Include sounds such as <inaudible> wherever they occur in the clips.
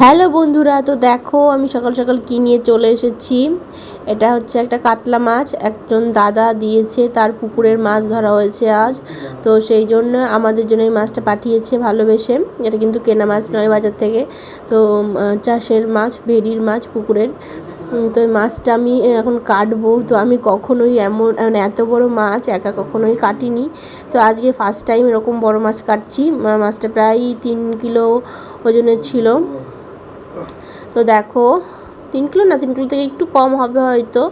Hello বন্ধুরা, তো দেখো আমি সকাল সকাল কি নিয়ে চলে এসেছি। এটা হচ্ছে একটা কাতলা মাছ, একজন দাদা দিয়েছে, তার পুকুরের মাছ ধরা হয়েছে আজ। তো সেই জন্য আমাদের জন্য এই মাছটা পাঠিয়েছে ভালোবেসে। এটা কিন্তু কেনা মাছ নয় বাজার থেকে। তো চাষের মাছ, ভেড়ির মাছ পুকুরের। তো মাছটা আমি এখন কাটবো। তো আমি কখনোই এমন মানে এত বড় মাছ একা কখনোই কাটিনি। তো আজকে ফার্স্ট টাইম এরকম বড় মাছ কাটছি। মাছটা প্রায় তিন কিলো ওজনের ছিল। তো দেখো, তিন কিলো না? তিন কিলো থেকে একটু কম হবে হয়তো।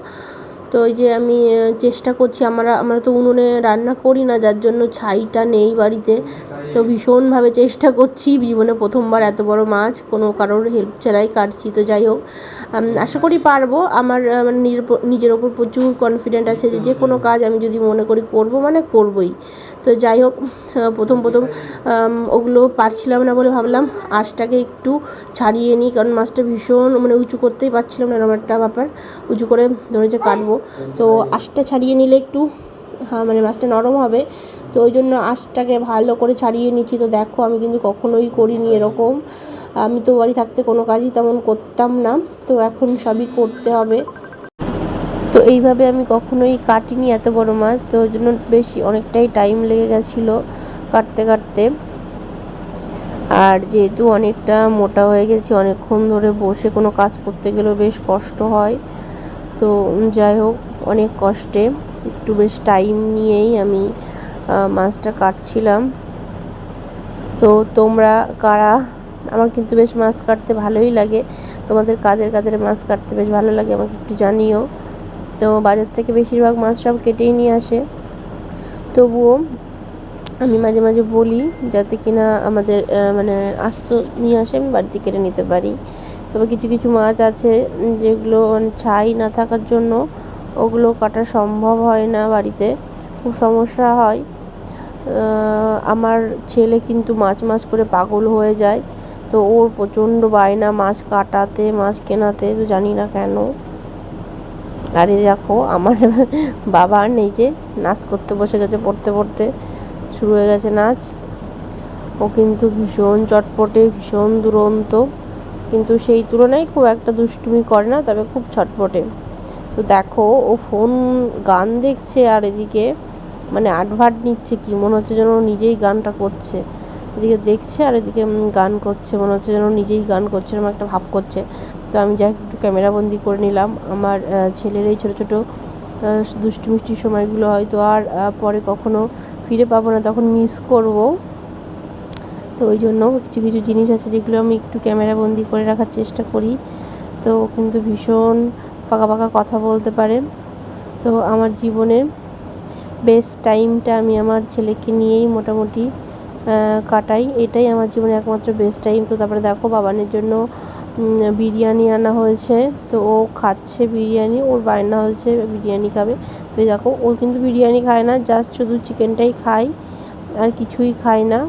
তো ওই যে আমি চেষ্টা করছি, আমরা আমরা তো উনুনে রান্না করি না, যার জন্য ছাইটা নেই বাড়িতে। তো ভীষণভাবে চেষ্টা করছি, জীবনে প্রথমবার এত বড় মাছ, কোনো কারোর হেল্প ছাড়াই কাটছি, তো যাই হোক আশা করি পারব। আমার মানে নিজের নিজের ওপর প্রচুর কনফিডেন্ট আছে যে যে কোনো কাজ আমি যদি মনে করি করব মানে করবই। তো যাই হোক প্রথম প্রথম ওগুলো পারছিলাম না বলে ভাবলাম, আঁশটাকে একটু ছাড়িয়ে নিই, কারণ মাছটা ভীষণ মানে উঁচু করতেই পারছিলাম না, এরকম একটা ব্যাপার, উঁচু করে ধরে যে কাটবো। তো আঁশটা ছাড়িয়ে নিলে একটু মানে মাছটা নরম হবে। তো ওই জন্য আঁশটাকে ভালো করে ছাড়িয়ে নিচ্ছি। তো দেখো, আমি কিন্তু কখনোই করিনি এরকম। আমি তো বাড়ি থাকতে কোনো কাজই তেমন করতাম না। তো এখন সবই করতে হবে। তো এইভাবে আমি কখনোই কাটিনি এত বড় মাছ তো ওই জন্য বেশি অনেকটাই টাইম লেগে গেছিল কাটতে কাটতে। আর যেহেতু অনেকটা মোটা হয়ে গেছি, অনেকক্ষণ ধরে বসে কোনো কাজ করতে গেলেও বেশ কষ্ট হয়। তো যাই হোক, অনেক কষ্টে। একটু বেশ টাইম নিয়েই আমি মাছটা কাটছিলাম। তো তোমরা কারা? আমার কিন্তু বেশ মাছ কাটতে ভালোই লাগে। তোমাদের কাদের কাদের মাছ কাটতে বেশ ভালো লাগে আমাকে একটু জানিও। তো বাজার থেকে বেশিরভাগ মাছ সব কেটেই নিয়ে আসে। তবুও আমি মাঝে মাঝে বলি, যাতে কিনা আমাদের মানে আস্ত নিয়ে আসে, আমি বাড়িতে কেটে নিতে পারি। তবে কিছু কিছু মাছ আছে যেগুলো মানে ছাই না থাকার জন্য ওগুলো কাটা সম্ভব হয় না বাড়িতে। খুব সমস্যা হয়। আমার ছেলে কিন্তু মাছ মাছ করে পাগল হয়ে যায়। তো ওর প্রচণ্ড বায়না, মাছ কাটাতে, মাছ কেনাতে, তো জানি না কেন। আরে দেখো, আমার <laughs> বাবা নেই যে, নাচ করতে বসে গেছে, পড়তে পড়তে। শুরু হয়ে গেছে নাচ। ও কিন্তু ভীষণ চটপটে, ভীষণ দুরন্ত। কিন্তু সেই তুলনায় খুব একটা দুষ্টুমি করে না, তবে খুব ছটপটে। তো দেখো, ও ফোন গান দেখছে আর এদিকে মানে আডভার্ট নিচ্ছে কি, মনে হচ্ছে যেন নিজেই গানটা করছে। এদিকে দেখছে আর এদিকে গান করছে, মনে হচ্ছে যেন নিজেই গান করছে এরকম একটা ভাব করছে। তো আমি যা একটু ক্যামেরাবন্দি করে নিলাম। আমার ছেলের এই ছোটো ছোটো দুষ্টু মিষ্টির সময়গুলো হয়তো আর পরে কখনো ফিরে পাবো না, তখন মিস করব। তো ওই জন্য কিছু কিছু জিনিস আছে যেগুলো আমি একটু ক্যামেরাবন্দি করে রাখার চেষ্টা করি। তো কিন্তু ভীষণ পাকা পাকা কথা বলতে পারে। তো আমার জীবনের বেস্ট টাইমটা আমি আমার ছেলেকে নিয়েই মোটামুটি কাটাই। এটাই আমার জীবনে একমাত্র বেস্ট টাইম তো তারপরে দেখো বাবানের জন্য বিরিয়ানি আনা হয়েছে। তো ও খাচ্ছে বিরিয়ানি, ওর বায়না হয়েছে বিরিয়ানি খাবে। তো দেখো, ও কিন্তু বিরিয়ানি খায় না জাস্ট শুধু চিকেনটাই খায়, আর কিছুই খায় না।